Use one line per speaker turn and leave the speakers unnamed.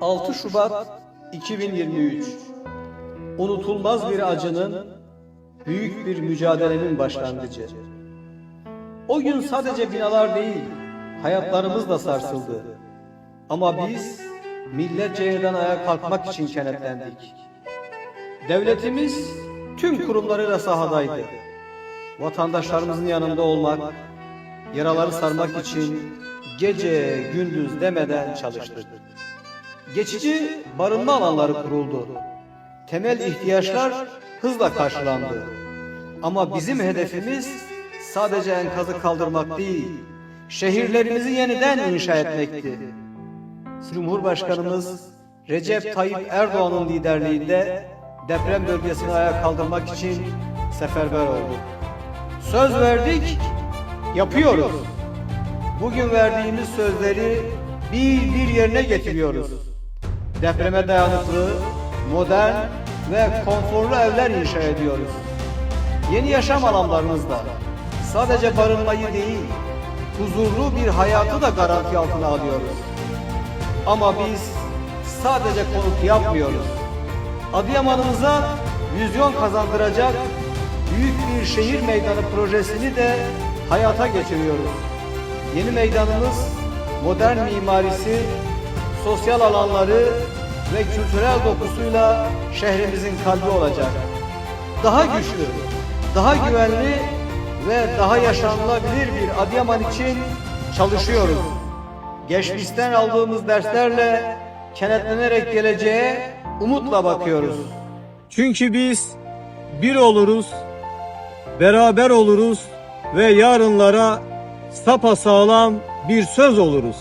...6 Şubat 2023... ...unutulmaz bir acının... ...büyük bir mücadelenin başlangıcı. O gün sadece binalar değil... ...hayatlarımız da sarsıldı. Ama biz... ...milletçe yeniden ayağa kalkmak için kenetlendik. Devletimiz... ...tüm kurumlarıyla sahadaydı. Vatandaşlarımızın yanında olmak... ...yaraları sarmak için... ...gece gündüz demeden çalıştık. Geçici barınma alanları kuruldu. Temel ihtiyaçlar hızla karşılandı. Ama bizim hedefimiz sadece enkazı kaldırmak değil, şehirlerimizi yeniden inşa etmekti. Cumhurbaşkanımız Recep Tayyip Erdoğan'ın liderliğinde deprem bölgesini ayağa kaldırmak için seferber olduk. Söz verdik, yapıyoruz. Bugün verdiğimiz sözleri bir bir yerine getiriyoruz. Depreme dayanıklı, modern ve konforlu evler inşa ediyoruz. Yeni yaşam alanlarımızda sadece barınmayı değil, huzurlu bir hayatı da garanti altına alıyoruz. Ama biz sadece konut yapmıyoruz. Adıyaman'ımıza vizyon kazandıracak büyük bir şehir meydanı projesini de hayata geçiriyoruz. Yeni meydanımız modern mimarisi, sosyal alanları ve kültürel dokusuyla şehrimizin kalbi olacak. Daha güçlü, daha güvenli ve daha yaşanılabilir bir Adıyaman için çalışıyoruz. Geçmişten aldığımız derslerle kenetlenerek geleceğe umutla bakıyoruz.
Çünkü biz bir oluruz, beraber oluruz ve yarınlara sapasağlam bir söz oluruz.